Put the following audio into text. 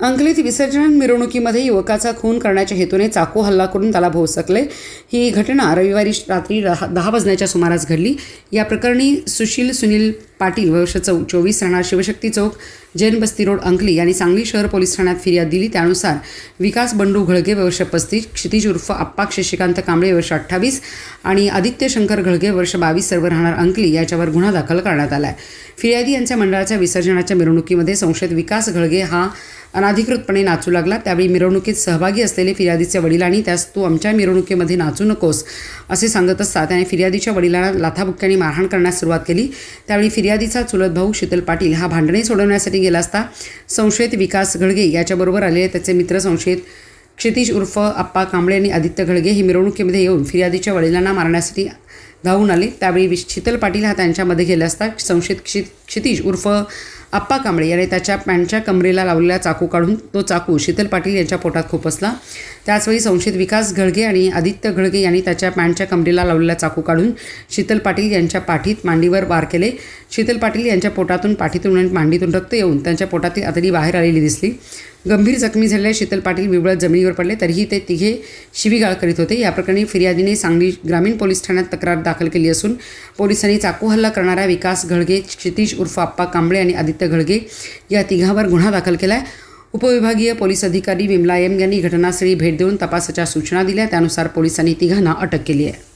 अंकलीत विसर्जन मिरवणुकीमध्ये युवकाचा खून करण्याच्या हेतूने चाकू हल्ला करून त्याला भोसकले. ही घटना रविवारी रात्री दहा दहा वाजण्याच्या सुमारास घडली. या प्रकरणी सुशील सुनील पाटील वर्ष चौ चोवीस राहणार शिवशक्ती चौक जैन बस्ती रोड अंकली यांनी सांगली शहर पोलीस ठाण्यात फिर्याद दिली. त्यानुसार विकास बंडू घळगे वर्ष पस्तीस क्षितिज उर्फ आप्पा शशिकांत कांबळे वर्ष अठ्ठावीस आणि आदित्य शंकर घळगे वर्ष बावीस सर्व राहणार अंकली याच्यावर गुन्हा दाखल करण्यात आला आहे फिर्यादी यांच्या मंडळाच्या विसर्जनाच्या मिरवणुकीमध्ये संशयित विकास घळगे हा अनाधिकृतपणे नाचू लागला. त्यावेळी मिरवणुकीत सहभागी असलेले फिर्यादीच्या वडिलांनी त्यास तू आमच्या मिरवणुकीमध्ये नाचू नकोस असे सांगत असता त्याने फिर्यादीच्या वडिलांना लाथाबुक्क्याने मारहाण करण्यास सुरुवात केली. त्यावेळी फिर्यादीचा चुलत भाऊ शीतल पाटील हा भांडणे सोडवण्यासाठी गेला असता. संशयित विकास घडगे याच्याबरोबर आलेले त्याचे मित्र संशयित क्षितिज उर्फ आप्पा कांबळे आणि आदित्य घडगे ही मिरवणुकीमध्ये येऊन फिर्यादीच्या वडिलांना मारण्यासाठी धावून आले. त्यावेळी शीतल पाटील हा त्यांच्यामध्ये गेले असता. संशयित क्षित क्षितिज उर्फ आप्पा कांबळे याने त्याच्या पॅन्टच्या कमरेला लावलेला चाकू काढून तो चाकू शीतल पाटील यांच्या पोटात खुपसला त्याचवेळी संशयित विकास घळगे आणि आदित्य घळगे यांनी त्याच्या पॅन्टच्या कमरेला लावलेला चाकू काढून शीतल पाटील यांच्या पाठीत मांडीवर वार केले. शीतल पाटील यांच्या पोटातून पाठीतून आणि मांडीतून रक्त येऊन त्यांच्या पोटातील आतडी बाहेर आलेली दिसली. गंभीर जखमी झालेले शीतल पाटील विवळत जमिनीवर पडले तरीही ते तिघे शिवीगाळ करीत होते. या प्रकरणी फिर्यादीने सांगली ग्रामीण पोलीस ठाण्यात तक्रार दाखल केली असून पोलिसांनी चाकू हल्ला करणाऱ्या विकास घळगे क्षितिश उर्फ आप्पा कांबळे आणि आदित्य घळगे या तिघांवर गुन्हा दाखल केला आहे उपविभागीय पोलीस अधिकारी विमला एम यांनी घटनास्थळी भेट देऊन तपासाच्या सूचना दिल्या. त्यानुसार पोलिसांनी तिघांना अटक केली आहे.